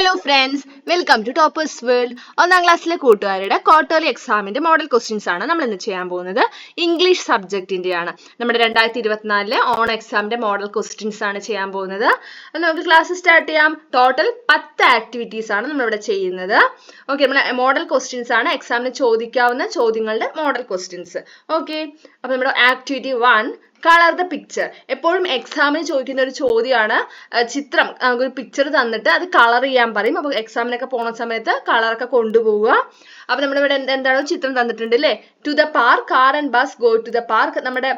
Hello friends welcome to toppers world ഒന്നാം ക്ലാസ്സിലെ കൂട്ടുകാരുടെ ക്വാർട്ടർലി എക്സാമിന്റെ മോഡൽ ക്വസ്റ്റ്യൻസ് ആണ് നമ്മൾ ഇന്ന് ചെയ്യാൻ പോകുന്നത്. ഇംഗ്ലീഷ് സബ്ജക്റ്റിന്റെയാണ് നമ്മുടെ രണ്ടായിരത്തി ഇരുപത്തിനാലിലെ ഓൺ എക്സാമിന്റെ മോഡൽ ക്വസ്റ്റ്യൻസ് ആണ് ചെയ്യാൻ പോകുന്നത്. നമുക്ക് ക്ലാസ് സ്റ്റാർട്ട് ചെയ്യാം. ടോട്ടൽ പത്ത് ആക്ടിവിറ്റീസ് ആണ് നമ്മൾ ഇവിടെ ചെയ്യുന്നത്. ഓക്കെ നമ്മുടെ മോഡൽ ക്വസ്റ്റ്യൻസ് ആണ്. എക്സാമിന് ചോദിക്കാവുന്ന ചോദ്യങ്ങളുടെ മോഡൽ ക്വസ്റ്റ്യൻസ് ഓക്കെ അപ്പൊ നമ്മുടെ activity one colour the picture എപ്പോഴും എക്സാമിന് ചോദിക്കുന്ന ഒരു ചോദ്യമാണ്. ചിത്രം. നമുക്കൊരു പിക്ചർ തന്നിട്ട് അത് കളർ ചെയ്യാൻ പറയും. അപ്പൊ എക്സാമിനൊക്കെ പോണ സമയത്ത് കളറൊക്കെ കൊണ്ടുപോവുക. അപ്പൊ നമ്മുടെ ഇവിടെ എന്താണോ ചിത്രം തന്നിട്ടുണ്ട് അല്ലേ to the park car and bus go to the park നമ്മുടെ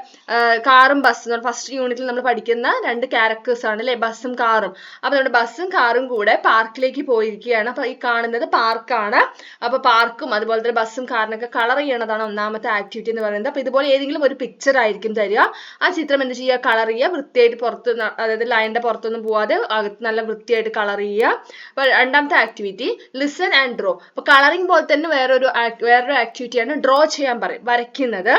കാറും ബസ്സും ഫസ്റ്റ് യൂണിറ്റിൽ നമ്മൾ പഠിക്കുന്ന രണ്ട് ക്യാരക്ടേഴ്സ് ആണ് അല്ലേ ബസ്സും കാറും അപ്പൊ നമ്മുടെ ബസ്സും കാറും കൂടെ പാർക്കിലേക്ക് പോയിരിക്കുകയാണ്. അപ്പൊ ഈ കാണുന്നത് പാർക്കാണ് അപ്പൊ പാർക്കും അതുപോലെ തന്നെ ബസ്സും കാറിനൊക്കെ കളർ ചെയ്യണതാണ് ഒന്നാമത്തെ ആക്ടിവിറ്റി എന്ന് പറയുന്നത്. അപ്പൊ ഇതുപോലെ ഏതെങ്കിലും ഒരു പിക്ചർ ആയിരിക്കും തരിക. ആ ചിത്രം എന്ത് ചെയ്യുക? കളർ ചെയ്യുക. വൃത്തിയായിട്ട് പുറത്ത് അതായത് ലൈനിന്റെ പുറത്തൊന്നും പോവാതെ അകത്ത് നല്ല വൃത്തിയായിട്ട് കളർ ചെയ്യുക. രണ്ടാമത്തെ ആക്ടിവിറ്റി ലിസൺ ആൻഡ് ഡ്രോ അപ്പൊ കളറിംഗ് പോലെ തന്നെ വേറൊരു വേറൊരു ആക്ടിവിറ്റിയാണ് ഡ്രോ ചെയ്യാൻ പറയും വരയ്ക്കുന്നത്.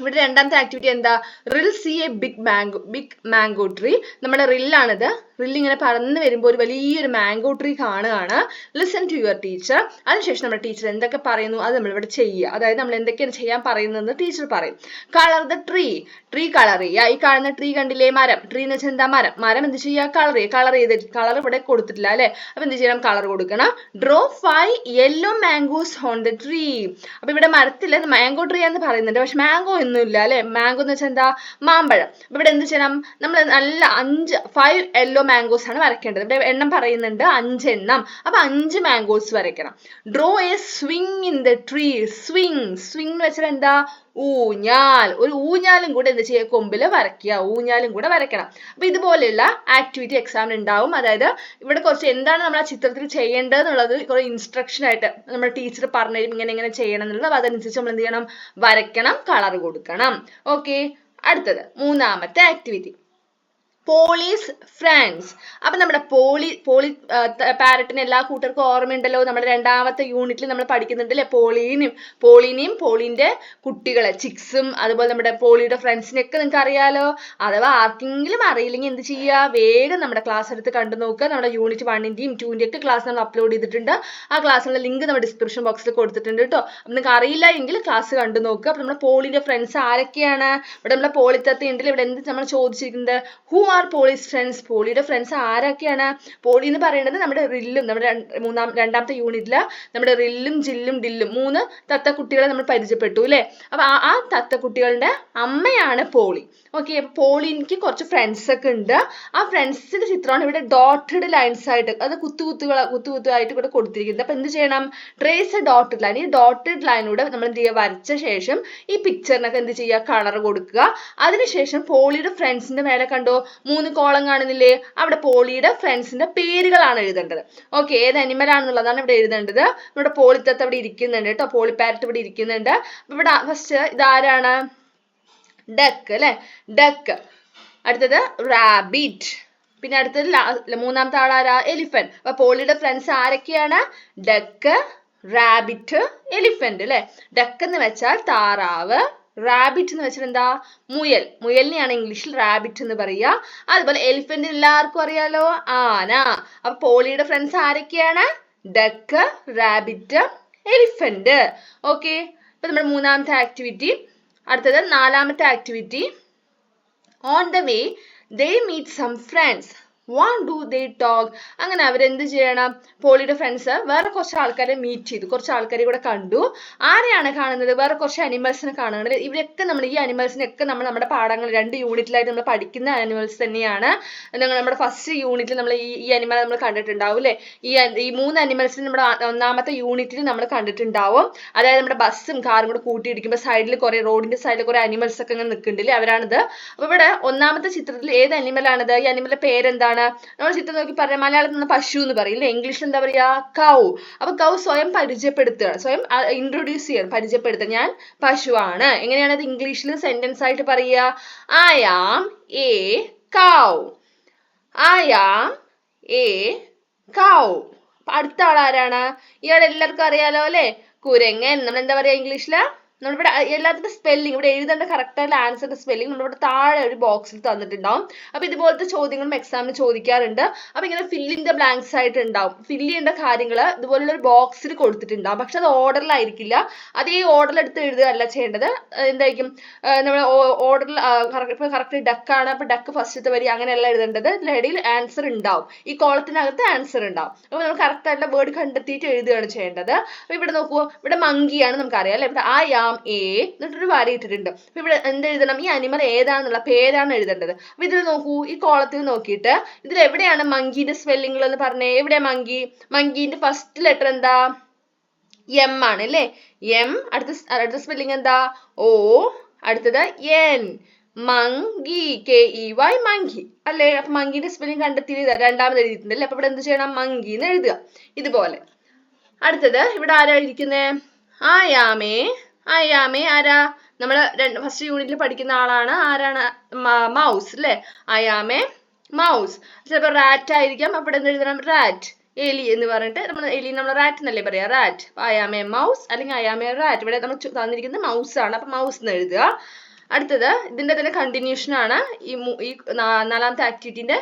ഇവിടെ രണ്ടാമത്തെ ആക്ടിവിറ്റി എന്താ? Rill see a big mango big mango tree നമ്മുടെ റില്ലാണിത് റിൽ ഇങ്ങനെ പറന്ന് വരുമ്പോൾ ഒരു വലിയൊരു മാംഗോ ട്രീ കാണുകയാണ്. ലിസൺ ടു യുവർ ടീച്ചർ അതിനുശേഷം നമ്മുടെ ടീച്ചർ എന്തൊക്കെ പറയുന്നു? അത് നമ്മളിവിടെ ചെയ്യുക. അതായത് നമ്മൾ എന്തൊക്കെയാണ് ചെയ്യാൻ പറയുന്നതെന്ന് ടീച്ചർ പറയും. Colour the tree tree colour ചെയ്യുക. ഈ കാണുന്ന ട്രീ കണ്ടില്ലേ? മരം. ട്രീ എന്ന് വെച്ചാൽ എന്താ മരം? മരം എന്ത് ചെയ്യുക? കളർ ചെയ്യുക. കളർ ചെയ്ത് കളർ ഇവിടെ കൊടുത്തിട്ടില്ല അല്ലേ? അപ്പം എന്ത് ചെയ്യണം? കളർ കൊടുക്കണം. Draw five yellow mangoes on the tree അപ്പം ഇവിടെ മരത്തിൽ മാംഗോ ട്രീ എന്ന് പറയുന്നുണ്ട്. പക്ഷെ മാംഗോ ഒന്നും ഇല്ല അല്ലെ? മാംഗോ എന്ന് വെച്ചാൽ എന്താ? മാമ്പഴം. ഇവിടെ എന്ത് ചെയ്യണം? നമ്മൾ നല്ല അഞ്ച് ഫൈവ് യെല്ലോ മാംഗോസ് ആണ് വരയ്ക്കേണ്ടത്. ഇവിടെ എണ്ണം പറയുന്നുണ്ട് അഞ്ചെണ്ണം അപ്പൊ അഞ്ച് മാംഗോസ് വരയ്ക്കണം. Draw a swing in the tree swing swing എന്ന് വെച്ചാൽ എന്താ? ഊഞ്ഞാൽ. ഒരു ഊഞ്ഞാലും കൂടെ എന്ത് ചെയ്യുക കൊമ്പിൽ വരയ്ക്കുക. ഊഞ്ഞാലും കൂടെ വരയ്ക്കണം. അപ്പൊ ഇതുപോലെയുള്ള ആക്ടിവിറ്റി എക്സാമിന് ഉണ്ടാവും അതായത് ഇവിടെ കുറച്ച് എന്താണ് നമ്മൾ ആ ചിത്രത്തിൽ ചെയ്യേണ്ടത് എന്നുള്ളത് കുറെ ഇൻസ്ട്രക്ഷൻ ആയിട്ട് നമ്മുടെ ടീച്ചർ പറഞ്ഞു തരും. ഇങ്ങനെ ഇങ്ങനെ ചെയ്യണം എന്നുള്ളത് അതനുസരിച്ച് നമ്മൾ എന്ത് ചെയ്യണം? വരയ്ക്കണം. കളർ കൊടുക്കണം. ഓക്കെ അടുത്തത്. മൂന്നാമത്തെ ആക്ടിവിറ്റി പോളീസ് ഫ്രാൻസ് അപ്പൊ നമ്മുടെ പോളി പോളി പാരറ്റിന് എല്ലാ കൂട്ടർക്കും ഓർമ്മയുണ്ടല്ലോ. നമ്മുടെ രണ്ടാമത്തെ യൂണിറ്റിൽ നമ്മൾ പഠിക്കുന്നുണ്ട് അല്ലെ പോളീനെയും പോളീനെയും പോളിന്റെ കുട്ടികളെ ചിക്സും അതുപോലെ നമ്മുടെ പോളിയുടെ ഫ്രണ്ട്സിനെയൊക്കെ നിങ്ങൾക്ക് അറിയാലോ? അഥവാ ആർക്കെങ്കിലും അറിയില്ലെങ്കിൽ എന്ത് ചെയ്യുക വേഗം നമ്മുടെ ക്ലാസ് എടുത്ത് കണ്ടു നോക്കുക. നമ്മുടെ യൂണിറ്റ് വണ്ണിന്റെയും ടൂവിന്റെയും ഒക്കെ ക്ലാസ് നമ്മൾ അപ്ലോഡ് ചെയ്തിട്ടുണ്ട്. ആ ക്ലാസ്സിനുള്ള ലിങ്ക് നമ്മുടെ ഡിസ്ക്രിപ്ഷൻ ബോക്സിൽ കൊടുത്തിട്ടുണ്ട് കേട്ടോ. നിങ്ങൾക്ക് അറിയില്ല എങ്കിൽ ക്ലാസ് കണ്ടു നോക്കുക. അപ്പൊ നമ്മുടെ പോളിന്റെ ഫ്രണ്ട്സ് ആരൊക്കെയാണ്? ഇവിടെ നമ്മുടെ പോളിത്തത്തെ ഉണ്ടല്ലോ ഇവിടെ എന്ത് നമ്മൾ ചോദിച്ചിരിക്കുന്നത്? ഹു ആർ പോളീസ് ഫ്രണ്ട്സ് പോളിയുടെ ഫ്രണ്ട്സ് ആരൊക്കെയാണ്? പോളി എന്ന് പറയുന്നത് നമ്മുടെ റില്ലും നമ്മുടെ മൂന്നാം രണ്ടാമത്തെ യൂണിറ്റിൽ നമ്മുടെ റില്ലും ജില്ലും ഡില്ലും മൂന്ന് തത്ത കുട്ടികളെ നമ്മൾ പരിചയപ്പെട്ടു അല്ലേ? അപ്പൊ ആ തത്ത കുട്ടികളുടെ അമ്മയാണ് പോളി. ഓക്കെ അപ്പൊ പോളിക്ക് കുറച്ച് ഫ്രണ്ട്സ് ഒക്കെ ഉണ്ട്. ആ ഫ്രണ്ട്സിന്റെ ചിത്രമാണ് ഇവിടെ ഡോട്ടഡ് ലൈൻസ് ആയിട്ട് അത് കുത്തു കുത്തു ആയിട്ട് ഇവിടെ കൊടുത്തിരിക്കുന്നത്. അപ്പൊ എന്ത് ചെയ്യണം? ട്രേസ് ഡോട്ടഡ് ലൈൻ ഈ ഡോട്ടഡ് ലൈനിലൂടെ നമ്മൾ എന്ത് ചെയ്യുക? വരച്ച ശേഷം ഈ പിക്ചറിനൊക്കെ എന്ത് ചെയ്യുക? കളർ കൊടുക്കുക. അതിനുശേഷം പോളിയുടെ ഫ്രണ്ട്സിന്റെ മേലെ കണ്ടോ? മൂന്ന് കോളം കാണുന്നില്ലേ? അവിടെ പോളിയുടെ ഫ്രണ്ട്സിന്റെ പേരുകളാണ് എഴുതേണ്ടത്. ഓക്കെ ഏത് അനിമൽ ആണെന്നുള്ളതാണ് ഇവിടെ എഴുതേണ്ടത്. ഇവിടെ പോളിത്തത്ത് അവിടെ ഇരിക്കുന്നുണ്ട് കേട്ടോ. പോളി പാരറ്റ് ഇവിടെ ഇരിക്കുന്നുണ്ട്. ഇവിടെ ഫസ്റ്റ് ഇതാരാണ്? ഡക്ക് അല്ലെ? ഡക്ക് അടുത്തത് റാബിറ്റ് പിന്നെ അടുത്തത് മൂന്നാമത്തെ ആളാരാ എലിഫന്റ് അപ്പൊ പോളിയുടെ ഫ്രണ്ട്സ് ആരൊക്കെയാണ്? ഡക്ക് റാബിറ്റ് എലിഫന്റ് അല്ലെ? ഡക്ക് എന്ന് വെച്ചാൽ താറാവ് റാബിറ്റ് എന്ന് വെച്ചാൽ എന്താ മുയൽ. മുയലിനെയാണ് ഇംഗ്ലീഷിൽ റാബിറ്റ് എന്ന് പറയുക. അതുപോലെ എലിഫന്റ് എല്ലാവർക്കും അറിയാലോ. ആന. അപ്പൊ പോളിയുടെ ഫ്രണ്ട്സ് ആരൊക്കെയാണ്? ഡക്ക് റാബിറ്റ് എലിഫന്റ് ഓക്കെ ഇപ്പൊ നമ്മുടെ മൂന്നാമത്തെ ആക്ടിവിറ്റി അടുത്തത് നാലാമത്തെ activity on the way they meet some friends what do they talk അങ്ങനെ അവരെന്ത് ചെയ്യണം? പോളിയുടെ ഫ്രണ്ട്സ് വേറെ കുറച്ച് ആൾക്കാരെ മീറ്റ് ചെയ്തു. കുറച്ച് ആൾക്കാരെ കൂടെ കണ്ടു. ആരെയാണ് കാണുന്നത്? വേറെ കുറച്ച് അനിമൽസിനെ കാണുന്നത് ഇവരൊക്കെ നമ്മൾ ഈ അനിമൽസിനൊക്കെ നമ്മൾ നമ്മുടെ പാഠങ്ങൾ രണ്ട് യൂണിറ്റിലായിട്ട് നമ്മൾ പഠിക്കുന്ന അനിമൽസ് തന്നെയാണ്. നിങ്ങൾ നമ്മുടെ ഫസ്റ്റ് യൂണിറ്റിൽ നമ്മൾ ഈ ഈ അനിമൽ നമ്മൾ കണ്ടിട്ടുണ്ടാവും അല്ലേ? ഈ ഈ മൂന്ന് അനിമൽസിന് നമ്മുടെ ഒന്നാമത്തെ യൂണിറ്റിൽ നമ്മൾ കണ്ടിട്ടുണ്ടാവും. അതായത് നമ്മുടെ ബസ്സും കാറും കൂടെ കൂട്ടിയിടിക്കുമ്പോൾ സൈഡിൽ കുറെ റോഡിന്റെ സൈഡിൽ കുറെ അനിമൽസ് ഒക്കെ ഇങ്ങനെ നിൽക്കുന്നുണ്ടല്ലേ അവരാണിത്. അപ്പൊ ഇവിടെ ഒന്നാമത്തെ ചിത്രത്തിൽ ഏത് അനിമൽ ആണിത്? ഈ അനിമലിന്റെ പേരെന്താണ്? നമ്മൾ ചിത്രം നോക്കി പറഞ്ഞ മലയാളത്തിൽ നിന്ന് പശു എന്ന് പറയും. ഇല്ലേ? ഇംഗ്ലീഷിൽ എന്താ പറയാ? കൗ അപ്പൊ കൗ സ്വയം പരിചയപ്പെടുത്തുകയാണ്. സ്വയം ഇൻട്രൊഡ്യൂസ് ചെയ്യണം പരിചയപ്പെടുത്തുക. ഞാൻ പശുവാണ്. എങ്ങനെയാണ് അത് ഇംഗ്ലീഷിൽ സെന്റൻസ് ആയിട്ട് പറയുക? I am a cow I am a cow അടുത്ത ആൾ ആരാണ് ഇയാൾ എല്ലാവർക്കും അറിയാലോ അല്ലെ? കുരങ്ങൻ. നമ്മൾ എന്താ പറയാ ഇംഗ്ലീഷിൽ നമ്മളിവിടെ എല്ലാത്തിന്റെ സ്പെല്ലിംഗ് ഇവിടെ എഴുതേണ്ട കറക്റ്റ് ആയിട്ടുള്ള ആൻസറിന്റെ സ്പെല്ലിംഗ് നമ്മളിവിടെ താഴെ ഒരു ബോക്സിൽ തന്നിട്ടുണ്ടാവും. അപ്പോൾ ഇതുപോലത്തെ ചോദ്യങ്ങളും എക്സാമിന് ചോദിക്കാറുണ്ട്. അപ്പോൾ ഇങ്ങനെ fill ബ്ലാങ്ക്സ് ആയിട്ട് ഉണ്ടാവും ഫില്ല് ചെയ്യേണ്ട കാര്യങ്ങൾ ഇതുപോലുള്ള ഒരു ബോക്സിൽ കൊടുത്തിട്ടുണ്ടാവും. പക്ഷെ അത് ഓർഡറിലായിരിക്കില്ല അതേ ഓർഡറിൽ എടുത്ത് എഴുതുക ചെയ്യേണ്ടത്. എന്തായിരിക്കും? നമ്മൾ ഓർഡറിൽ ഇപ്പോൾ കറക്റ്റ് ഡക്ക് ആണ്. അപ്പൊ ഡക്ക് ഫസ്റ്റത്തെ വരി അങ്ങനെയല്ല എഴുതേണ്ടത്. ഇതിനിടയിൽ ആൻസർ ഉണ്ടാവും. ഈ കോളത്തിനകത്ത് ആൻസർ ഉണ്ടാവും. അപ്പോൾ നമ്മൾ കറക്റ്റ് ആയിട്ടുള്ള വേർഡ് കണ്ടെത്തിയിട്ട് എഴുതുകയാണ് ചെയ്യേണ്ടത്. അപ്പോൾ ഇവിടെ നോക്കൂ ഇവിടെ മങ്കിയാണ് നമുക്കറിയാം അല്ലെ? ഇവിടെ ആ എ എന്നിട്ടൊരു വര ഇട്ടിട്ടുണ്ട്. അപ്പൊ ഇവിടെ എന്ത് എഴുതണം? ഈ അനിമൽ ഏതാണെന്നുള്ള പേരാണ് എഴുതേണ്ടത്. അപ്പൊ ഇതിൽ നോക്കൂ ഈ കോളത്തിൽ നോക്കിയിട്ട് ഇതിൽ എവിടെയാണ് മങ്കിന്റെ സ്പെല്ലിംഗ് എന്ന് പറഞ്ഞേ? എവിടെ മങ്കി മങ്കീന്റെ ഫസ്റ്റ് ലെറ്റർ എന്താ? എം ആണ് അല്ലേ? എം അടുത്ത അടുത്ത സ്പെല്ലിംഗ് എന്താ? ഓ അടുത്തത് N monkey K E Y monkey അല്ലേ? അപ്പൊ മങ്കിന്റെ സ്പെല്ലിംഗ് കണ്ടെത്തി. രണ്ടാമത് എഴുതിയിട്ടുണ്ട് അല്ലേ? അപ്പൊ ഇവിടെ എന്ത് ചെയ്യണം? മങ്കി എന്ന് എഴുതുക. ഇതുപോലെ. അടുത്തത് ഇവിടെ ആരാ ഇരിക്കുന്നേ ആയാമേ ആയാമേ ആരാ? നമ്മൾ ഫസ്റ്റ് യൂണിറ്റിൽ പഠിക്കുന്ന ആളാണ്. ആരാണ്? മൗസ് അല്ലേ a മൗസ് ചിലപ്പോൾ റാറ്റ് ആയിരിക്കാം. അപ്പോൾ എന്ത് എഴുതണം? റാറ്റ് എലി എന്ന് പറഞ്ഞിട്ട് നമ്മൾ എലി നമ്മൾ റാറ്റ് എന്നല്ലേ പറയാ? റാറ്റ് അയാമേ മൗസ് അല്ലെങ്കിൽ അയാമേ റാറ്റ് ഇവിടെ നമ്മൾ തന്നിരിക്കുന്നത് മൗസ് ആണ്. അപ്പൊ മൗസ് എന്ന് എഴുതുക. അടുത്തത് ഇതിന്റെ തന്നെ കണ്ടിന്യൂഷൻ ആണ്. ഈ ഈ നാലാമത്തെ ആക്ടിവിറ്റിന്റെ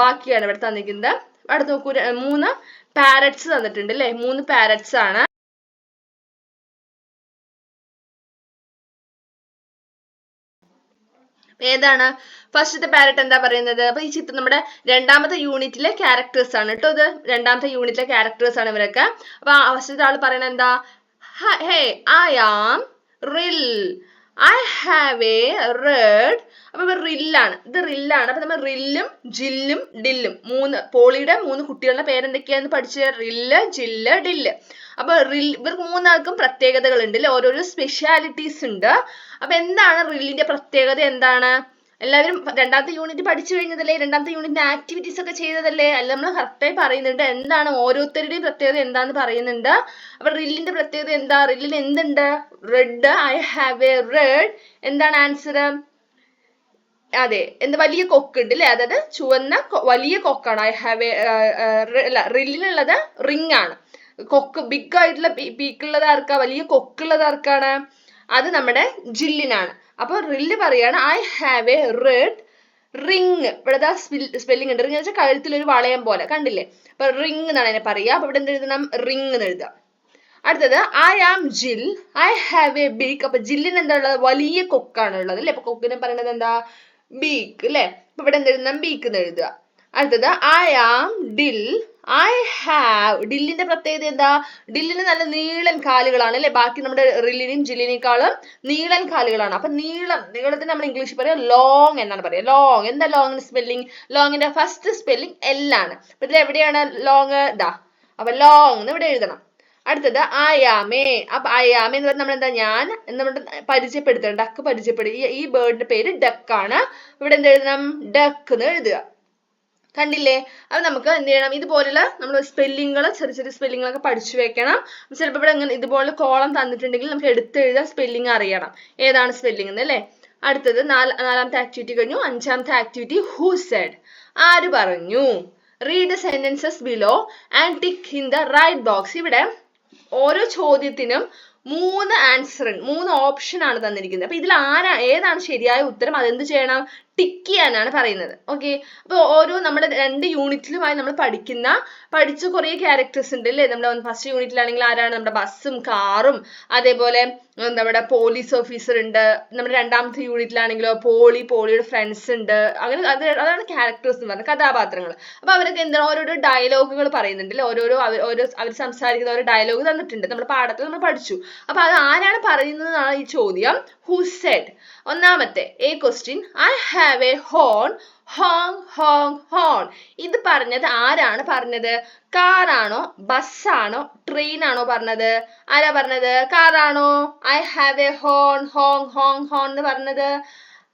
ബാക്കിയാണ് ഇവിടെ തന്നിരിക്കുന്നത്. അടുത്ത് നോക്കൂ മൂന്ന് പാരറ്റ്സ് തന്നിട്ടുണ്ട് അല്ലേ മൂന്ന് പാരറ്റ്സ് ആണ്. ഏതാണ്? ഫസ്റ്റത്തെ പാരറ്റ് എന്താ പറയുന്നത്? അപ്പൊ ഈ ചിത്രം നമ്മുടെ രണ്ടാമത്തെ യൂണിറ്റിലെ ക്യാരക്ടേഴ്സ് ആണ് കേട്ടോ ഇത്. രണ്ടാമത്തെ യൂണിറ്റിലെ ക്യാരക്ടേഴ്സ് ആണ് ഇവരൊക്കെ. അപ്പൊ ഫസ്റ്റത്തെ ആൾ പറയുന്നത് എന്താ? Hey I am Rill. I have a red അപ്പൊ റില്ലാണ് ഇത് റില്ലാണ് അപ്പൊ നമ്മൾ റില്ലും ജില്ലും ഡില്ലും മൂന്ന് പോളിയുടെ മൂന്ന് കുട്ടികളുടെ പേരെന്തൊക്കെയാന്ന് പഠിച്ച റില്ല് ജില്ല് ഡില്ല് അപ്പൊ റിൽ ഇവർക്ക് മൂന്നാൾക്കും പ്രത്യേകതകൾ ഉണ്ട് അല്ലെ ഓരോരോ സ്പെഷ്യാലിറ്റീസ് ഉണ്ട്. അപ്പൊ എന്താണ് റില്ലിന്റെ പ്രത്യേകത? എന്താണ്? എല്ലാവരും രണ്ടാമത്തെ യൂണിറ്റ് പഠിച്ചു കഴിഞ്ഞതല്ലേ? രണ്ടാമത്തെ യൂണിറ്റിന്റെ ആക്ടിവിറ്റീസ് ഒക്കെ ചെയ്തതല്ലേ? അല്ല നമ്മൾ കറക്റ്റായി പറയുന്നുണ്ട്. എന്താണ് ഓരോരുത്തരുടെയും പ്രത്യേകത എന്താന്ന് പറയുന്നുണ്ട്. അപ്പൊ റില്ലിന്റെ പ്രത്യേകത എന്താ? റില്ലിൽ എന്തുണ്ട്? Red I have a red എന്താണ് ആൻസർ അതെ എന്ത്? വലിയ കൊക്കുണ്ട് അല്ലേ അതായത് ചുവന്ന വലിയ കൊക്കാണ്. ഐ ഹാവ് അല്ല റില്ലിനുള്ളത് റിംഗ് ആണ് കൊക്ക് ബിഗ് ആയിട്ടുള്ള പീക്കുള്ളത് ആർക്കാ വലിയ കൊക്കുള്ളത് ആർക്കാണ് അത് നമ്മുടെ ജില്ലിനാണ്. അപ്പൊ റില്ല് പറയാണ് I have a red ring ഇവിടെ സ്പെല്ലിംഗ് ഉണ്ട്. റിങ് വെച്ചാൽ കഴുത്തിൽ ഒരു വളയം പോലെ. കണ്ടില്ലേ? അപ്പൊ റിങ് എന്നാണ് അതിനെ പറയുക. അപ്പൊ ഇവിടെ എന്ത് എഴുതണം? റിങ് എന്ന് എഴുതാം അടുത്തത് I am Jal I have A beak അപ്പൊ ജില്ലിന് എന്താ ഉള്ളത്? വലിയ കൊക്കാണ് ഉള്ളത് അല്ലെ? അപ്പൊ കൊക്കിനെ പറയുന്നത് എന്താ? ബീക്ക് അല്ലെ? അപ്പൊ ഇവിടെ എന്ത് എഴുതണം? ബീക്ക് എന്ന് എഴുതുക. അടുത്തത് I am Dill I have ഡില്ലിന്റെ പ്രത്യേകത എന്താ? ഡില്ലിന് നല്ല നീളൻ കാലുകളാണ് അല്ലെ? ബാക്കി നമ്മുടെ റില്ലിനെയും ജില്ലിനേക്കാളും നീളൻ കാലുകളാണ്. അപ്പൊ നീളം നീളത്തിന് നമ്മൾ ഇംഗ്ലീഷിൽ പറയാം ലോങ് എന്നാണ് പറയുക ലോങ് എന്താ ലോങ്ങിന്റെ സ്പെല്ലിംഗ് ലോങ്ങിന്റെ ഫസ്റ്റ് സ്പെല്ലിംഗ് എൽ ആണ്. അപ്പൊ ഇതിൽ എവിടെയാണ് ലോങ് ഇതാ അപ്പൊ ലോങ് എന്ന് ഇവിടെ എഴുതണം. അടുത്തത് അയാമേ അപ്പൊ അയാമേ എന്ന് പറഞ്ഞാൽ നമ്മൾ എന്താ ഞാൻ നമ്മുടെ പരിചയപ്പെടുത്തണം. ഡക്ക് പരിചയപ്പെടുക. ഈ- ബേർഡിന്റെ പേര് ഡക്കാണ് ഇവിടെ എന്ത് എഴുതണം? ഡക്ക് എന്ന് എഴുതുക. കണ്ടില്ലേ? അത് നമുക്ക് എന്ത് ചെയ്യണം? ഇതുപോലുള്ള നമ്മൾ സ്പെല്ലിങ്ങുകൾ ചെറിയ ചെറിയ സ്പെല്ലിങ്ങുകളൊക്കെ പഠിച്ചു വെക്കണം. ചിലപ്പോൾ ഇവിടെ ഇങ്ങനെ ഇതുപോലെ കോളം തന്നിട്ടുണ്ടെങ്കിൽ നമുക്ക് എടുത്തെഴുതാൻ സ്പെല്ലിംഗ് അറിയണം. ഏതാണ് സ്പെല്ലിംഗ് എന്ന് അല്ലേ? അടുത്തത് നാല് നാലാമത്തെ ആക്ടിവിറ്റി കഴിഞ്ഞു. അഞ്ചാമത്തെ ആക്ടിവിറ്റി ഹൂ സെഡ് ആര് പറഞ്ഞു? Read sentences below and tick in the right box ഇവിടെ ഓരോ ചോദ്യത്തിനും മൂന്ന് ആൻസർ മൂന്ന് ഓപ്ഷൻ ആണ് തന്നിരിക്കുന്നത്. അപ്പൊ ഇതിൽ ആരാ ഏതാണ് ശരിയായ ഉത്തരം? അതെന്ത് ചെയ്യണം? ടിക്ക് ചെയ്യാനാണ് പറയുന്നത്. ഓക്കെ അപ്പോൾ ഓരോ നമ്മുടെ രണ്ട് യൂണിറ്റിലുമായി നമ്മൾ പഠിക്കുന്ന പഠിച്ച കുറേ ക്യാരക്ടേഴ്സ് ഉണ്ട് അല്ലേ? നമ്മുടെ ഫസ്റ്റ് യൂണിറ്റിലാണെങ്കിൽ ആരാണ്? നമ്മുടെ ബസ്സും കാറും അതേപോലെ നമ്മുടെ പോലീസ് ഓഫീസർ ഉണ്ട്. നമ്മുടെ രണ്ടാമത്തെ യൂണിറ്റിലാണെങ്കിലോ പോളി പോളിയുടെ ഫ്രണ്ട്സ് ഉണ്ട്. അങ്ങനെ അത് അതാണ് ക്യാരക്ടേഴ്സ് എന്ന് പറയുന്നത് കഥാപാത്രങ്ങൾ. അപ്പോൾ അവരൊക്കെ എന്താണ്? ഓരോരോ ഡയലോഗുകൾ പറയുന്നുണ്ട് അല്ലേ? ഓരോരോ അവർ ഓരോ അവർ സംസാരിക്കുന്ന ഓരോ ഡയലോഗ് തന്നിട്ടുണ്ട്. നമ്മുടെ പാഠത്തിൽ നമ്മൾ പഠിച്ചു. അപ്പോൾ അത് ആരാണ് പറയുന്നതെന്നാണ് ഈ ചോദ്യം. ഹു സെഡ് ഒന്നാമത്തെ A question I have a horn honk honk horn ഇത് പറഞ്ഞത് ആരാണ് പറഞ്ഞത്? കാറാണോ ബസ്സാണോ ട്രെയിൻ ആണോ? പറഞ്ഞത്? ആരാ പറഞ്ഞത്? കാറാണോ I have a horn honk honk horn എന്ന് പറഞ്ഞത്.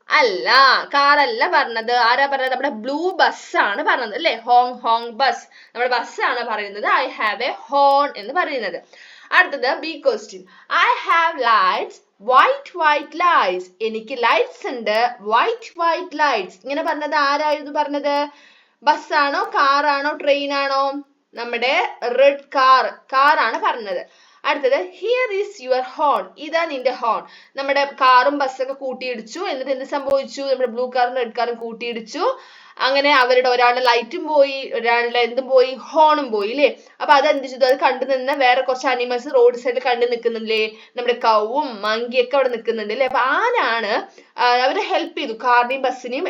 അല്ല കാറല്ല പറഞ്ഞത്. ആരാ പറഞ്ഞത്? നമ്മുടെ ബ്ലൂ ബസ് ആണ് പറഞ്ഞത് അല്ലെ? ഹോങ് ഹോങ് ബസ് നമ്മുടെ ബസ്സാണ് പറയുന്നത്? ഐ ഹാവ് എ ഹോൺ എന്ന് പറയുന്നത്. അടുത്തത് B question I have lights white white lights എനിക്ക് ലൈറ്റ്സ് ഉണ്ട്. വൈറ്റ് വൈറ്റ് ലൈറ്റ്സ് ഇങ്ങനെ പറഞ്ഞത് ആരായിരുന്നു പറഞ്ഞത്? ബസ്സാണോ കാറാണോ ട്രെയിൻ ആണോ നമ്മുടെ റെഡ് കാർ കാറാണ് പറഞ്ഞത്. അടുത്തത് ഹിയർ ഈസ് യുവർ ഹോൺ ഇതാ നിന്റെ ഹോൺ നമ്മുടെ കാറും ബസ്സൊക്കെ കൂട്ടിയിടിച്ചു. എന്നിട്ട് എന്ത് സംഭവിച്ചു? നമ്മുടെ ബ്ലൂ കാറും റെഡ് കാറും കൂട്ടിയിടിച്ചു. അങ്ങനെ അവരുടെ ഒരാളുടെ ലൈറ്റും പോയി ഒരാളുടെ എന്തും പോയി ഹോണും പോയി അല്ലേ അപ്പൊ അത് എന്ത് ചെയ്തു? അത് കണ്ടു നിന്ന് വേറെ കുറച്ച് അനിമൽസ് റോഡ് സൈഡിൽ കണ്ടു നിൽക്കുന്നില്ലേ നമ്മുടെ കൗവും മങ്കിയൊക്കെ അവിടെ നിൽക്കുന്നുണ്ട് അല്ലേ അപ്പൊ ആനാണ് അവരെ ഹെൽപ്പ് ചെയ്തു? കാറിനെയും ബസ്സിനെയും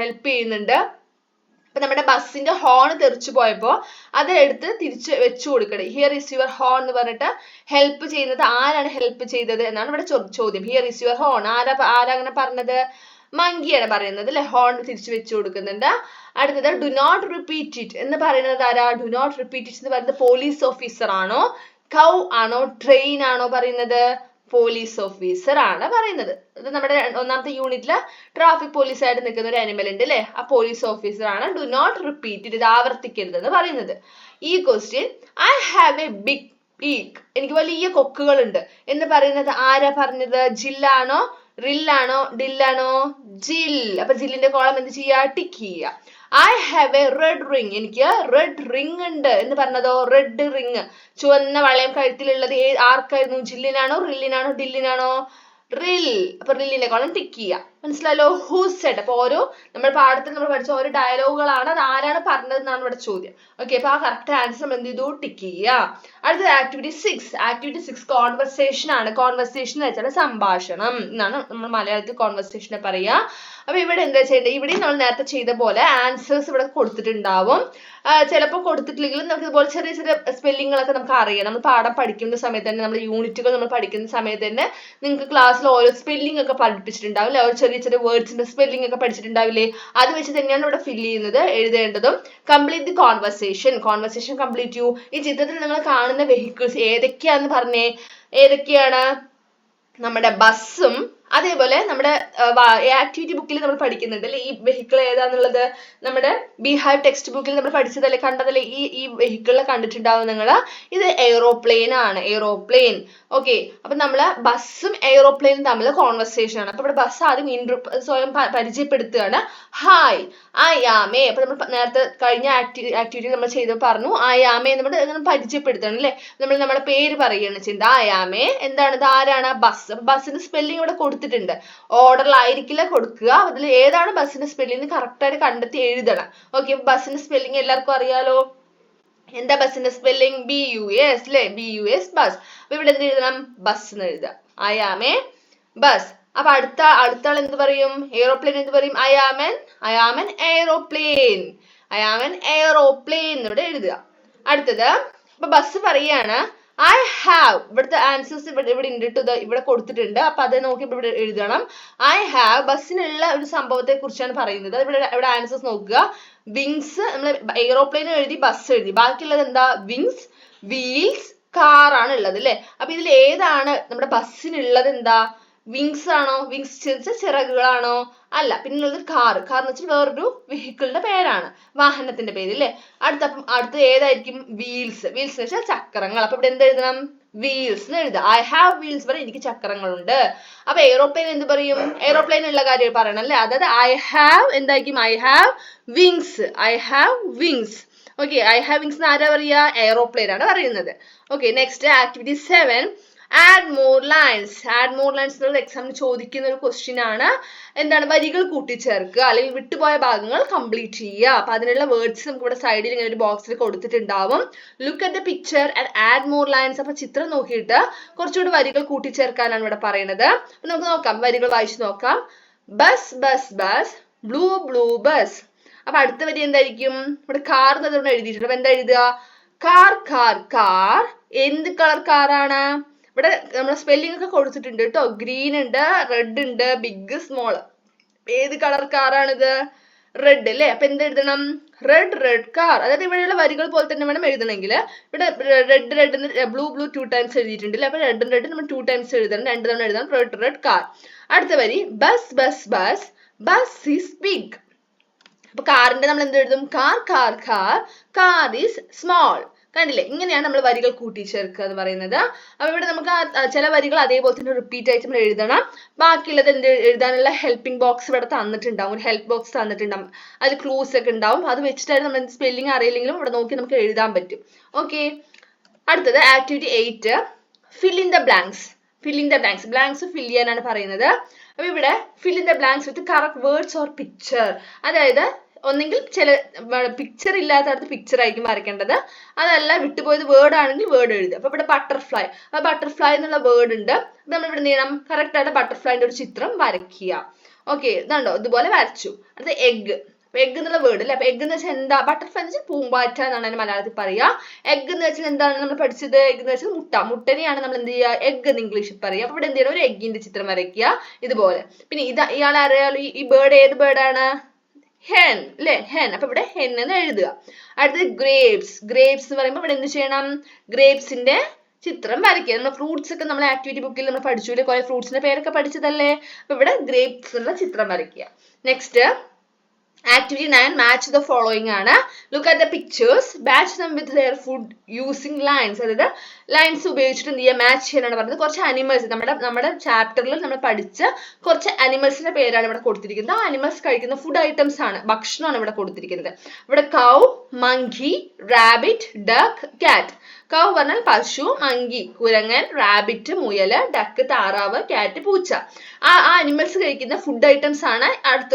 ഹെൽപ്പ് ചെയ്യുന്നുണ്ട്. അപ്പൊ നമ്മുടെ ബസ്സിന്റെ ഹോൺ തെറിച്ചു പോയപ്പോ അത് എടുത്ത് തിരിച്ച് വെച്ചു കൊടുക്കണം. ഹിയർ ഇസ് യുവർ ഹോൺ എന്ന് പറഞ്ഞിട്ട് ഹെൽപ്പ് ചെയ്യുന്നത് ആരാണ് ഹെൽപ്പ് ചെയ്തത് എന്നാണ് ഇവിടെ ചോദ്യം. ഹിയർ ഇസ് യുവർ ഹോൺ ആരാ ആരാ അങ്ങനെ പറഞ്ഞത്? മങ്കിയാണ് പറയുന്നത് അല്ലെ? ഹോൺ തിരിച്ചു വെച്ചു കൊടുക്കുന്നുണ്ട്. അടുത്തത് ഡു നോട്ട് റിപ്പീറ്റ് ഇറ്റ് എന്ന് പറയുന്നത് ആരാ? ഡു നോട്ട് റിപ്പീറ്റ് ഇറ്റ് എന്ന് പറയുന്നത് പോലീസ് ഓഫീസർ ആണോ? കൗ ആണോ? ട്രെയിൻ ആണോ പറയുന്നത്? പോലീസ് ഓഫീസർ ആണ് പറയുന്നത്. ഇത് നമ്മുടെ ഒന്നാമത്തെ യൂണിറ്റിൽ ട്രാഫിക് പോലീസ് ആയിട്ട് നിൽക്കുന്ന ഒരു അനിമൽ ഉണ്ട് അല്ലെ? ആ പോലീസ് ഓഫീസർ ആണ് ഡു നോട്ട് റിപ്പീറ്റ് ഇത് ആവർത്തിക്കരുത് എന്ന് പറയുന്നത്. ഈ question I have a big beak എനിക്ക് വലിയ കൊക്കുകളുണ്ട് എന്ന് പറയുന്നത് ആരാ പറഞ്ഞത്? ജില്ലാണോ റില്ലാണോ ഡില്ലാണോ? ജിൽ. അപ്പൊ ജില്ലിന്റെ കോളം എന്ത് ചെയ്യാ ടിക്ക് ചെയ്യുക. I have a red ring എനിക്ക് റെഡ് റിങ് ഉണ്ട്. എന്ന് പറഞ്ഞതോ? റെഡ് റിങ് ചുവന്ന വളയം കഴുത്തിലുള്ളത് ആർക്കായിരുന്നു? ജില്ലിനാണോ റില്ലിനാണോ ഡില്ലിനാണോ? റിൽ അപ്പൊ റില്ലിന്റെ കോളം ടിക്ക് ചെയ്യുക. മനസ്സിലായല്ലോ? ഹൂ സെഡ് അപ്പൊ ഓരോ നമ്മൾ പാഠത്തിൽ നമ്മൾ പഠിച്ച ഓരോ ഡയലോഗുകളാണ് അത് ആരാണ് പറഞ്ഞത് എന്നാണ് ഇവിടെ ചോദ്യം. ഓക്കെ അപ്പൊ ആ കറക്റ്റ് ആൻസർ എന്ത് ചെയ്തു? ടിക്ക് ചെയ്യുക. അടുത്തത് activity six activity six conversation ആണ്. കോൺവെർസേഷൻ എന്ന് വെച്ചാൽ സംഭാഷണം എന്നാണ് നമ്മൾ മലയാളത്തിൽ കോൺവെർസേഷനെ പറയുക. അപ്പൊ ഇവിടെ എന്താ ചെയ്യേണ്ടത്? ഇവിടെയും നമ്മൾ നേരത്തെ ചെയ്ത പോലെ ആൻസേഴ്സ് ഇവിടെ കൊടുത്തിട്ടുണ്ടാവും. ചിലപ്പോൾ കൊടുത്തിട്ടില്ലെങ്കിലും നമുക്ക് ഇതുപോലെ ചെറിയ ചെറിയ സ്പെല്ലിങ്ങുകളൊക്കെ നമുക്ക് അറിയാം. നമ്മൾ പാഠം പഠിക്കുന്ന സമയത്ത് തന്നെ നമ്മൾ യൂണിറ്റുകൾ നമ്മൾ പഠിക്കുന്ന സമയത്ത് തന്നെ നിങ്ങൾക്ക് ക്ലാസ്സിൽ ഓരോ സ്പെല്ലിംഗ് ഒക്കെ പഠിപ്പിച്ചിട്ടുണ്ടാവില്ലേ? ഓരോ ചെറിയ ചെറിയ വേർഡ്സിന്റെ സ്പെല്ലിംഗ് ഒക്കെ പഠിച്ചിട്ടുണ്ടാവില്ലേ? അത് വെച്ച് തന്നെയാണ് ഇവിടെ ഫില്ല് ചെയ്യുന്നത് എഴുതേണ്ടതും. Complete the conversation conversation complete ചെയ്യൂ ഈ ചിത്രത്തിൽ നിങ്ങൾ കാണുന്ന വെഹിക്കിൾസ് ഏതൊക്കെയാന്ന് പറഞ്ഞേ? ഏതൊക്കെയാണ്? നമ്മുടെ ബസ്സും അതേപോലെ നമ്മുടെ ആക്ടിവിറ്റി ബുക്കിൽ നമ്മൾ പഠിക്കുന്നുണ്ട്. അല്ലെ? ഈ വെഹിക്കിൾ ഏതാന്നുള്ളത് നമ്മുടെ ബീഹാവ് ടെക്സ്റ്റ് ബുക്കിൽ നമ്മൾ പഠിച്ചതല്ലേ കണ്ടതല്ലേ? ഈ ഈ വെഹിക്കിളിനെ കണ്ടിട്ടുണ്ടാവും നിങ്ങൾ. ഇത് എയ്റോപ്ലെയിൻ ആണ്. എയ്റോപ്ലെയിൻ ഓക്കെ അപ്പൊ നമ്മൾ ബസ്സും എയ്റോപ്ലെയിനും തമ്മിൽ കോൺവെർസേഷൻ ആണ്. അപ്പൊ ഇവിടെ ബസ് ആദ്യം ഇൻട്രോ സ്വയം പരിചയപ്പെടുത്തുകയാണ്. ഹായ് ആമേ അപ്പൊ നമ്മൾ നേരത്തെ കഴിഞ്ഞ ആക്ടിവിറ്റി നമ്മൾ ചെയ്ത് പറഞ്ഞു. ഐ ആമേ നമ്മൾ പരിചയപ്പെടുത്തണം അല്ലേ? നമ്മൾ നമ്മുടെ പേര് പറയുകയാണ് ഐ ആമേ എന്താണ്? ഇത് ആരാണ്? ബസ്. ബസ്സിന്റെ സ്പെല്ലിംഗ് ഇവിടെ കൊടുത്തിട്ടുണ്ട്. ഓർഡറിലായിരിക്കില്ല കൊടുക്കുക. അതിൽ ഏതാണ് ബസ്സിന്റെ സ്പെല്ലിംഗ് കറക്റ്റ് ആയിട്ട് കണ്ടെത്തി എഴുതണം. ഓക്കെ ബസ്സിന്റെ സ്പെല്ലിംഗ് എല്ലാവർക്കും അറിയാലോ? എന്താ ബസ്സിന്റെ സ്പെല്ലിംഗ് ബി യു എസ് അല്ലേ ബി യു എസ് ബസ് അപ്പൊ ഇവിടെ എന്ത് എഴുതണം? ബസ് എന്ന് എഴുതുക. ഐ ആം എ ബസ് അപ്പൊ അടുത്ത അടുത്ത ആൾ എന്ത് പറയും? എയ്റോപ്ലെയിൻ എന്ത് പറയും? ഐ ആം ആമൻ ഐ ആം ആമൻ എയ്റോപ്ലെയിൻ ഐ ആം ആമൻ എയ്റോപ്ലെയിൻ ഇവിടെ എഴുതുക. അടുത്തത് ഇപ്പൊ ബസ് പറയാണ് ഐ ഹാവ് ഇവിടുത്തെ ആൻസേഴ്സ് ഇവിടെ ഇവിടെ ഉണ്ട് ഇവിടെ കൊടുത്തിട്ടുണ്ട്. അപ്പൊ അത് നോക്കി ഇവിടെ എഴുതണം. ഐ ഹാവ് ബസ്സിനുള്ള ഒരു സംഭവത്തെ കുറിച്ചാണ് പറയുന്നത്. ഇവിടെ ഇവിടെ ആൻസേഴ്സ് നോക്കുക. വിങ്സ് നമ്മൾ എയ്റോപ്ലെയിൻ എഴുതി ബസ് എഴുതി. ബാക്കിയുള്ളത് എന്താ? വിങ്സ് വീൽസ് കാർ ആണ് ഉള്ളത് അല്ലേ? അപ്പൊ ഇതിൽ ഏതാണ് നമ്മുടെ ബസ്സിനുള്ളത് എന്താ? വിങ്സ് ആണോ? വിങ്സ് ചിറകുകളാണോ? അല്ല പിന്നെയുള്ളത് കാർ കാർ എന്ന് വെച്ചാൽ വേറൊരു വെഹിക്കിളിന്റെ പേരാണ്. വാഹനത്തിന്റെ പേര് അല്ലേ അടുത്ത അപ്പം അടുത്ത ഏതായിരിക്കും? വീൽസ് വീൽസ് എന്ന് വെച്ചാൽ ചക്രങ്ങൾ. അപ്പൊ ഇവിടെ എന്ത് എഴുതണം? വീൽസ് എന്ന് എഴുതുക. ഐ ഹാവ് വീൽസ് പറയും എനിക്ക് ചക്രങ്ങളുണ്ട്. അപ്പൊ എയ്റോപ്ലെയിൻ എന്ത് പറയും? എയ്റോപ്ലെയിൻ ഉള്ള കാര്യം പറയണം അല്ലേ അതായത് ഐ ഹാവ് എന്തായിരിക്കും? I have wings I have wings okay I have wings ആരാ പറയുക? എയ്റോപ്ലെയിൻ ആണ് പറയുന്നത്. Okay next activity seven add more lines add more lines എന്നുള്ളത് എക്സാമിന് ചോദിക്കുന്ന ഒരു ക്വസ്റ്റ്യൻ ആണ്. എന്താണ്? വരികൾ കൂട്ടിച്ചേർക്കുക അല്ലെങ്കിൽ വിട്ടുപോയ ഭാഗങ്ങൾ കംപ്ലീറ്റ് ചെയ്യുക. അപ്പൊ അതിനുള്ള വേർഡ്സ് നമുക്ക് ഇവിടെ സൈഡിൽ ഇങ്ങനെ ഒരു ബോക്സിൽ കൊടുത്തിട്ടുണ്ടാവും. Look at the picture and add more lines അപ്പൊ ചിത്രം നോക്കിയിട്ട് കുറച്ചുകൂടി വരികൾ കൂട്ടിച്ചേർക്കാനാണ് ഇവിടെ പറയുന്നത് അപ്പൊ നമുക്ക് നോക്കാം. വരികൾ വായിച്ചു നോക്കാം. Bus bus bus blue blue bus അപ്പൊ അടുത്ത വരി എന്തായിരിക്കും? ഇവിടെ കാർ എന്നതുകൊണ്ട് എഴുതിയിട്ടുണ്ട്. അപ്പൊ എന്താ എഴുതുക? കാർ കാർ കാർ എന്ത് കളർ കാറാണ് ഇവിടെ നമ്മുടെ സ്പെല്ലിംഗ് ഒക്കെ കൊടുത്തിട്ടുണ്ട് കേട്ടോ. ഗ്രീൻ ഉണ്ട് റെഡ് ഉണ്ട് ബിഗ് സ്മോൾ ഏത് കളർ കാറാണിത് റെഡ് അല്ലേ? അപ്പൊ എന്ത് എഴുതണം? റെഡ് റെഡ് കാർ അതായത് ഇവിടെയുള്ള വരികൾ പോലെ തന്നെ വേണം എഴുതണമെങ്കിൽ. ഇവിടെ red red blue blue two times എഴുതിയിട്ടുണ്ട് അപ്പൊ റെഡും റെഡ് നമ്മൾ ടു ടൈംസ് എഴുതണം. രണ്ട് തവണ എഴുതണം. റെഡ് റെഡ് കാർ അടുത്ത വരി bus bus bus bus is big അപ്പൊ കാറിന്റെ നമ്മൾ എന്ത് എഴുതും? Car car car car is small കണ്ടില്ലേ? ഇങ്ങനെയാണ് നമ്മൾ വരികൾ കൂട്ടിച്ചേർക്കുക എന്ന് പറയുന്നത്. അപ്പൊ ഇവിടെ നമുക്ക് ചില വരികൾ അതേപോലെ തന്നെ റിപ്പീറ്റ് ആയിട്ട് നമ്മൾ എഴുതണം. ബാക്കിയുള്ളത് എന്ത് എഴുതാനുള്ള ഹെൽപ്പിംഗ് ബോക്സ് ഇവിടെ തന്നിട്ടുണ്ടാവും. ഒരു ഹെൽപ്പ് ബോക്സ് തന്നിട്ടുണ്ടാവും. അതിൽ ക്ലൂസ് ഒക്കെ ഉണ്ടാവും. അത് വെച്ചിട്ടാണ് നമ്മൾ സ്പെല്ലിംഗ് അറിയില്ലെങ്കിലും ഇവിടെ നോക്കി നമുക്ക് എഴുതാൻ പറ്റും. ഓക്കെ അടുത്തത് activity eight fill in the blanks fill in the blanks blanks fill ചെയ്യാനാണ് പറയുന്നത്. അപ്പൊ ഇവിടെ fill in the blanks with correct words or picture അതായത് ഒന്നെങ്കിൽ ചില പിക്ചർ ഇല്ലാത്തടത്ത് പിക്ചർ ആയിരിക്കും വരയ്ക്കേണ്ടത്. അതല്ല വിട്ടുപോയത് വേർഡ് ആണെങ്കിൽ വേർഡ് എഴുതുക. അപ്പൊ ഇവിടെ ബട്ടർഫ്ലൈ അപ്പൊ ബട്ടർഫ്ലൈ എന്നുള്ള വേർഡ് ഉണ്ട്. നമ്മൾ ഇവിടെ ചെയ്യണം? കറക്റ്റ് ആയിട്ട് ബട്ടർഫ്ലൈന്റെ ഒരു ചിത്രം വരയ്ക്കുക. ഓക്കെ ഇതുണ്ടോ? ഇതുപോലെ വരച്ചു. അടുത്ത എഗ് എഗ് എന്നുള്ള വേർഡ് അല്ലേ? അപ്പൊ എഗ് എന്ന് വെച്ചാൽ എന്താ? ബട്ടർഫ്ലൈ എന്ന് വെച്ചാൽ പൂമ്പാറ്റ എന്നാണ് അതിന് മലയാളത്തിൽ പറയാ എഗ് എന്ന് വെച്ചാൽ എന്താണ്? നമ്മൾ പഠിച്ചത് എഗ് എന്ന് വെച്ചാൽ മുട്ട. മുട്ടനെയാണ് നമ്മൾ എന്ത് ചെയ്യുക? എഗ് എന്ന് ഇംഗ്ലീഷിൽ പറയുക. അപ്പൊ ഇവിടെ എന്ത് ചെയ്യണം? ഒരു എഗ്ഗിന്റെ ചിത്രം വരയ്ക്കുക. ഇതുപോലെ. പിന്നെ ഇത് ഇയാൾ അറിയാലോ? ഈ ബേർഡ് ഏത് ബേർഡാണ് ഹെൻ അല്ലെ ഹെൻ അപ്പൊ ഇവിടെ ഹെൻ എന്ന് എഴുതുക. അടുത്തത് ഗ്രേപ്സ് ഗ്രേപ്സ് എന്ന് പറയുമ്പോൾ ഇവിടെ എന്ത് ചെയ്യണം? ഗ്രേപ്സിന്റെ ചിത്രം വരയ്ക്കുക. നമ്മൾ ഫ്രൂട്ട്സ് ഒക്കെ നമ്മൾ ആക്ടിവിറ്റി ബുക്കിൽ നമ്മൾ പഠിച്ചു കുറെ ഫ്രൂട്ട്സിന്റെ പേരൊക്കെ പഠിച്ചതല്ലേ? അപ്പൊ ഇവിടെ ഗ്രേപ്സ് ഉള്ള ചിത്രം വരയ്ക്കുക. Next activity nine match the following ആണ്. Look at the pictures match them with their food using lines അതായത് ലൈൻസ് ഉപയോഗിച്ചിട്ട് എന്ത് ചെയ്യുക മാച്ച് ചെയ്യാനാണ് പറഞ്ഞത്. കുറച്ച് അനിമൽസ് നമ്മുടെ നമ്മുടെ ചാപ്റ്ററിൽ നമ്മൾ പഠിച്ച കുറച്ച് അനിമൽസിന്റെ പേരാണ് ഇവിടെ കൊടുത്തിരിക്കുന്നത്. ആ അനിമൽസ് കഴിക്കുന്ന ഫുഡ് ഐറ്റംസ് ആണ്. ഭക്ഷണമാണ് ഇവിടെ കൊടുത്തിരിക്കുന്നത്. ഇവിടെ cow monkey rabbit duck cat cow പറഞ്ഞാൽ പശു മങ്കി കുരങ്ങൻ റാബിറ്റ് മുയൽ ഡക്ക് താറാവ് കാറ്റ് പൂച്ച. ആ ആ അനിമൽസ് കഴിക്കുന്ന ഫുഡ് ഐറ്റംസ് ആണ് അടുത്ത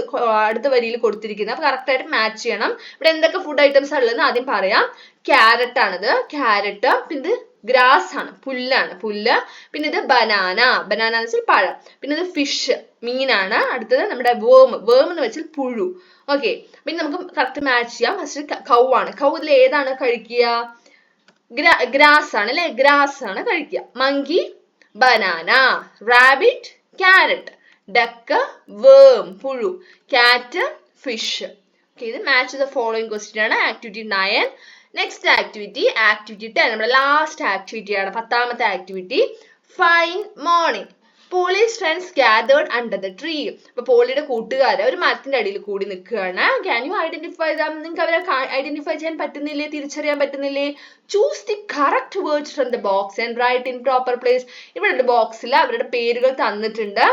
അടുത്ത വരിയിൽ കൊടുത്തിരിക്കുന്നത്. അപ്പൊ കറക്റ്റ് ആയിട്ട് മാച്ച് ചെയ്യണം. ഇവിടെ എന്തൊക്കെ ഫുഡ് ഐറ്റംസ് ഉള്ളതെന്ന് ആദ്യം പറയാം. ക്യാരറ്റ് ആണിത്. ക്യാരറ്റ് പിന്നെ ഗ്രാസ് ആണ് പുല്ലാണ്. പുല്ല് പിന്നെ ഇത് ബനാന. ബനാന എന്ന് വെച്ചാൽ പഴം. പിന്നെ ഇത് ഫിഷ് മീനാണ്. അടുത്തത് നമ്മുടെ വേം വേം എന്ന് വെച്ചാൽ പുഴു. ഓക്കെ പിന്നെ നമുക്ക് കറക്റ്റ് മാച്ച് ചെയ്യാം. ഫസ്റ്റ് കൗ ആണ്. കൗ ഇതിൽ ഏതാണ് കഴിക്കുക? ഗ്രാ ഗ്രാസ് ആണ് അല്ലെ? ഗ്രാസ് ആണ് കഴിക്കുക. Monkey banana rabbit carrot duck worm പുഴു. കാറ്റ് ഫിഷ് ഓക്കെ ഇത് മാച്ച് ദ ഫോളോയിങ് ക്വസ്റ്റ്യൻ ആണ്. Activity nine next activity activity ten നമ്മുടെ ലാസ്റ്റ് ആക്ടിവിറ്റി ആണ്. പത്താമത്തെ activity fine morning Polly's friends gathered under the tree അപ്പൊ പോളിയുടെ കൂട്ടുകാർ ഒരു മരത്തിന്റെ അടിയിൽ കൂടി നിൽക്കുകയാണ്. ക്യാൻ യു ഐഡന്റിഫൈ ദം നിങ്ങൾക്ക് അവരെ ഐഡന്റിഫൈ ചെയ്യാൻ പറ്റുന്നില്ലേ? തിരിച്ചറിയാൻ പറ്റുന്നില്ലേ? Choose the correct words from the box and write in proper place ഇവിടെ ബോക്സിൽ അവരുടെ പേരുകൾ തന്നിട്ടുണ്ട്.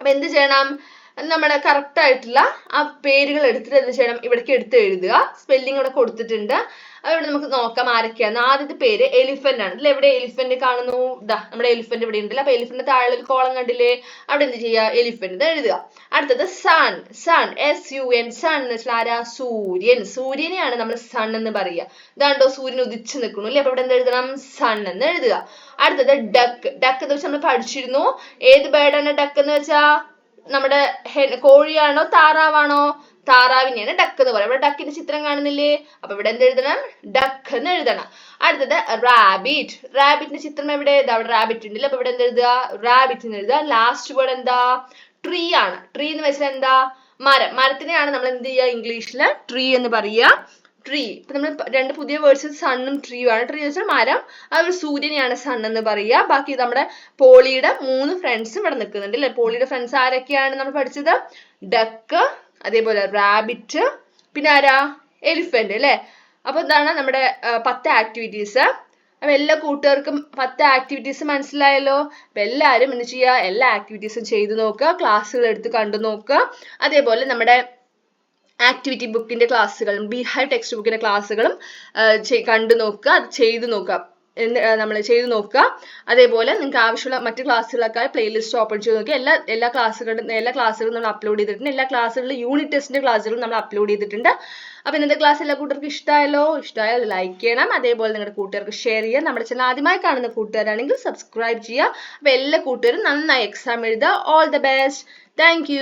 അപ്പൊ എന്ത് ചെയ്യണം? നമ്മുടെ കറക്റ്റ് ആയിട്ടുള്ള ആ പേരുകൾ എടുത്തിട്ട് എന്ത് ചെയ്യണം? ഇവിടേക്ക് എടുത്ത് എഴുതുക. സ്പെല്ലിംഗ് ഇവിടെ കൊടുത്തിട്ടുണ്ട്. അവിടെ നമുക്ക് നോക്കാം ആരൊക്കെയാണ് ആദ്യത്തെ പേര് എലിഫന്റ് ആണ്. ഇതിൽ എവിടെ എലിഫന്റ് കാണുന്നു. ഇതാ നമ്മുടെ എലിഫന്റ് ഇവിടെ ഉണ്ടല്ലോ. അപ്പൊ എലിഫന്റ് താഴെ ഒരു കോളം കണ്ടില്ലേ? അവിടെ എന്ത് ചെയ്യുക? എലിഫന്റ് എഴുതുക. അടുത്തത് sun sun S U N sun എന്ന് വെച്ചാൽ ആരാ? സൂര്യൻ. സൂര്യനെയാണ് നമ്മൾ സൺ എന്ന് പറയുക. ഇതാണ്ടോ സൂര്യൻ ഉദിച്ചു നിൽക്കുന്നു അല്ലേ? അപ്പൊ ഇവിടെ എന്ത് എഴുതണം? സൺ എന്ന് എഴുതുക. അടുത്തത് ഡക്ക് ഡക്ക് എന്ന് വെച്ചാൽ നമ്മൾ പഠിച്ചിരുന്നു. ഏത് ബേർഡാണ് ഡക്ക് എന്ന് വെച്ചാൽ നമ്മുടെ കോഴിയാണോ താറാവാണോ? താറാവിനെയാണ് ഡക്ക് എന്ന് പറയുന്നത് ഇവിടെ ഡക്കിന്റെ ചിത്രം കാണുന്നില്ലേ? അപ്പൊ ഇവിടെ എന്ത് എഴുതണം? ഡക്ക് എന്ന് എഴുതണം. അടുത്തത് റാബിറ്റ് റാബിറ്റിന്റെ ചിത്രം എവിടെ? അവിടെ റാബിറ്റ് ഉണ്ടല്ലോ. അപ്പൊ ഇവിടെ എന്ത് എഴുതുക? റാബിറ്റ് എന്ന് എഴുതുക. ലാസ്റ്റ് വേർഡ് എന്താ? ട്രീ ആണ്. ട്രീ എന്ന് വെച്ചാൽ എന്താ? മരം. മരത്തിനെയാണ് നമ്മൾ എന്ത് ചെയ്യുക? ഇംഗ്ലീഷിൽ ട്രീ എന്ന് പറയുക. ട്രീ ഇപ്പൊ നമ്മൾ രണ്ട് പുതിയ വേർഡ്സ് സണ്ണും ട്രീയും ആണ്. ട്രീ എന്ന് വെച്ചാൽ മരം അതുപോലെ സൂര്യനെയാണ് സൺ എന്ന് പറയുക. ബാക്കി നമ്മുടെ പോളിയുടെ മൂന്ന് ഫ്രണ്ട്സും ഇവിടെ നിൽക്കുന്നുണ്ട് അല്ലെ? പോളിയുടെ ഫ്രണ്ട്സ് ആരൊക്കെയാണ് നമ്മൾ പഠിച്ചത്? ഡക്ക് അതേപോലെ റാബിറ്റ് പിന്നെ ആരാ? എലിഫന്റ് അല്ലെ? അപ്പൊ ഇതാണ് നമ്മുടെ പത്ത് ആക്ടിവിറ്റീസ് അപ്പൊ എല്ലാ കൂട്ടുകാർക്കും പത്ത് ആക്ടിവിറ്റീസ് മനസ്സിലായല്ലോ? അപ്പൊ എല്ലാവരും എന്ത് ചെയ്യുക? എല്ലാ ആക്ടിവിറ്റീസും ചെയ്തു നോക്കുക. ക്ലാസ്സുകൾ എടുത്ത് കണ്ടു നോക്കുക. അതേപോലെ നമ്മുടെ ആക്ടിവിറ്റി ബുക്കിന്റെ ക്ലാസ്സുകളും ബിഹൈവ് ടെക്സ്റ്റ് ബുക്കിന്റെ ക്ലാസ്സുകളും കണ്ടു നോക്കുക അത് ചെയ്തു നോക്കുക. നമ്മൾ ചെയ്തു നോക്കുക. അതേപോലെ നിങ്ങൾക്ക് ആവശ്യമുള്ള മറ്റ് ക്ലാസ്സുകളൊക്കെ പ്ലേലിസ്റ്റ് ഓപ്പൺ ചെയ്ത് നോക്കി. എല്ലാ എല്ലാ ക്ലാസ്സുകളും എല്ലാ ക്ലാസ്സുകളും നമ്മൾ അപ്ലോഡ് ചെയ്തിട്ടുണ്ട്. എല്ലാ ക്ലാസ്സുകളിലും യൂണിറ്റ് ടെസ്റ്റിന്റെ ക്ലാസ്സുകളും നമ്മൾ അപ്ലോഡ് ചെയ്തിട്ടുണ്ട്. അപ്പോൾ ഇന്നത്തെ ക്ലാസ് എല്ലാ കൂട്ടർക്കും ഇഷ്ടമായല്ലോ ഇഷ്ടമായാൽ ലൈക്ക് ചെയ്യണം. അതേപോലെ നിങ്ങളുടെ കൂട്ടുകാർക്ക് ഷെയർ ചെയ്യുക. നമ്മുടെ ചാനൽ ആദ്യമായി കാണുന്ന കൂട്ടുകാരാണെങ്കിൽ സബ്സ്ക്രൈബ് ചെയ്യുക. അപ്പോൾ എല്ലാ കൂട്ടുകാരും നന്നായി എക്സാം എഴുതുക. All the best thank